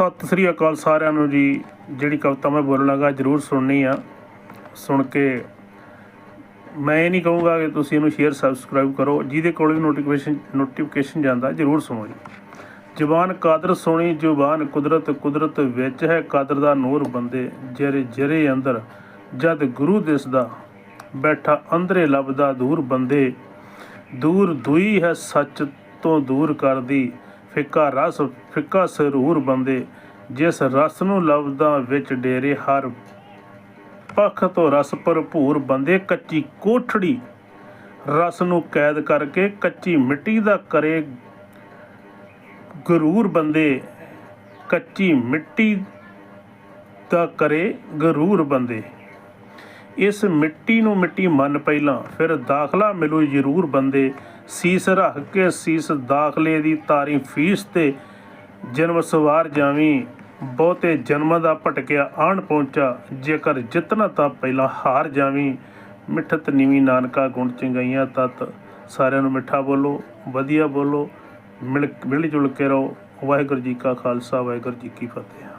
ਸਤਿ ਸ੍ਰੀ ਅਕਾਲ ਸਾਰਿਆਂ ਨੂੰ ਜੀ। ਜਿਹੜੀ ਕਵਿਤਾ ਮੈਂ ਬੋਲਣ ਲੱਗਾ, ਜਰੂਰ ਸੁਣਨੀ ਆ। ਸੁਣ ਕੇ ਮੈਂ ਇਹ ਨਹੀਂ ਕਹੂੰਗਾ ਕਿ ਤੁਸੀਂ ਇਹਨੂੰ ਸ਼ੇਅਰ ਸਬਸਕ੍ਰਾਈਬ ਕਰੋ। ਜਿਹਦੇ ਕੋਲ ਵੀ ਨੋਟੀਫਿਕੇਸ਼ਨ ਨੋਟੀਫਿਕੇਸ਼ਨ ਜਾਂਦਾ, ਜਰੂਰ ਸੁਣੋ ਜੀ। ਜ਼ੁਬਾਨ ਕਾਦਰ ਸੋਣੀ, ਜ਼ੁਬਾਨ ਕੁਦਰਤ ਕੁਦਰਤ ਵਿੱਚ ਹੈ। ਕਾਦਰ ਦਾ ਨੂਰ ਬੰਦੇ ਜਰੇ ਜਰੇ ਅੰਦਰ, ਜਦ ਗੁਰੂ ਦਿਸਦਾ ਬੈਠਾ, ਅੰਦਰੇ ਲੱਭਦਾ ਦੂਰ ਬੰਦੇ। ਦੂਰ ਦੂਈ ਹੈ ਸੱਚ ਤੋਂ ਦੂਰ ਕਰਦੀ। ਫਿੱਕਾ ਰਸ, ਫਿੱਕਾ ਸਰੂਰ ਬੰਦੇ, ਜਿਸ ਰਸ ਨੂੰ ਲੱਭਦਾ ਵਿੱਚ ਡੇਰੇ ਹਰ ਪੱਖ ਤੋਂ ਰਸ ਭਰਪੂਰ ਬੰਦੇ, ਕੱਚੀ ਕੋਠੜੀ ਰਸ ਨੂੰ ਕੈਦ ਕਰਕੇ ਕੱਚੀ ਮਿੱਟੀ ਦਾ ਕਰੇ ਗਰੂਰ ਬੰਦੇ, ਕੱਚੀ ਮਿੱਟੀ ਦਾ ਕਰੇ ਗਰੂਰ ਬੰਦੇ। ਇਸ ਮਿੱਟੀ ਨੂੰ ਮਿੱਟੀ ਮੰਨ ਪਹਿਲਾਂ, ਫਿਰ ਦਾਖਲਾ ਮਿਲੂ ਜ਼ਰੂਰ ਬੰਦੇ। ਸੀਸ ਰੱਖ ਕੇ ਸੀਸ ਦਾਖਲੇ ਦੀ ਤਾਰੀ ਫੀਸ ਤੇ ਜਨਮ ਸਵਾਰ ਜਾਵੀਂ। ਬਹੁਤੇ ਜਨਮ ਦਾ ਭਟਕਿਆ ਆਣ ਪਹੁੰਚਾ, ਜੇਕਰ ਜਿਤਨਾ ਤਾਂ ਪਹਿਲਾਂ ਹਾਰ ਜਾਵੀਂ। ਮਿੱਠਤ ਨੀਵੀਂ ਨਾਨਕਾ ਗੁਣ ਚੰਗਾਈਆਂ ਤਤ, ਸਾਰਿਆਂ ਨੂੰ ਮਿੱਠਾ ਬੋਲੋ, ਵਧੀਆ ਬੋਲੋ ਮਿਲ ਮਿਲ ਜੁਲ ਕੇ ਰਹੋ। ਵਾਹਿਗੁਰੂ ਜੀ ਕਾ ਖਾਲਸਾ, ਵਾਹਿਗੁਰੂ ਜੀ ਕੀ ਫਤਿਹ।